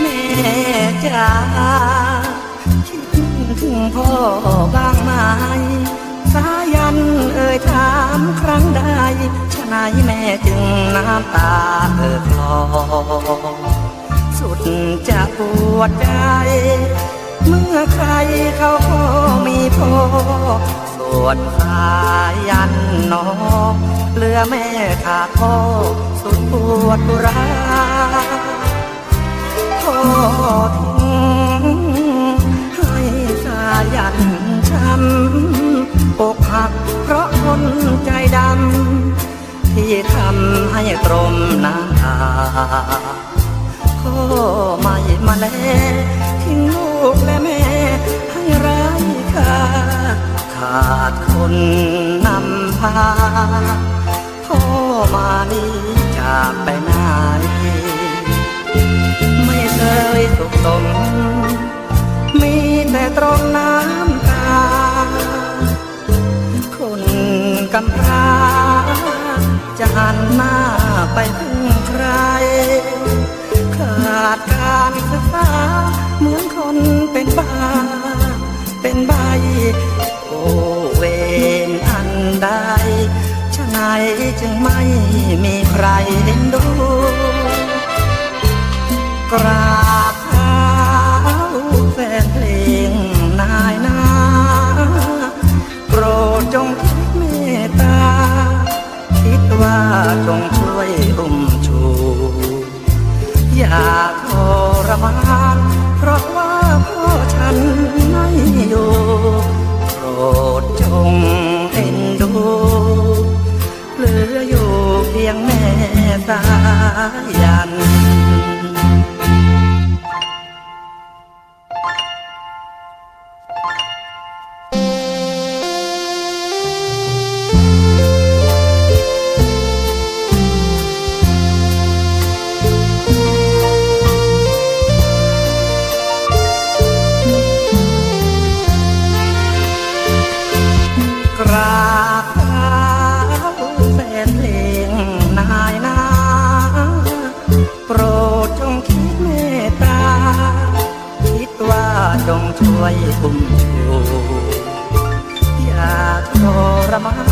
แม่จ๋าคิดถึงพ่อบ้างไหมสายันเอ่ ยถามครั้งใดฉะไหนแม่จึงน้ำตาเอ่อคลอ สุดจะปวดใจ เมื่อใครเขาก็มีพ่อส่วนสายันน้องเหลือแม่ขาดพ่อสุดปวดร้าว ตรมน้ำตาพ่อไม่มาแลทิ้งลูกและแม่ให้ไร้ค่าขาดคนนำพาพ่อมานี้จากไปไหนไม่เคยสุขสมมีแต่ตรงน้ำตา คนกำพร้าจะหันหน้า ไปพึ่งใคร ขาดการศึกษาเหมือนคนเป็นบ้า เป็นใบโอเวนอันใดชะไหนจึงไม่มีใครเห็นดู จงช่วยอุ้มชู อย่าทรมาน เพราะว่าพ่อฉันไม่อยู่โปรดจงเอ็นดูเหลืออยู่เพียงแม่สายัน ช่วยคุ้มชูอยากทรมาน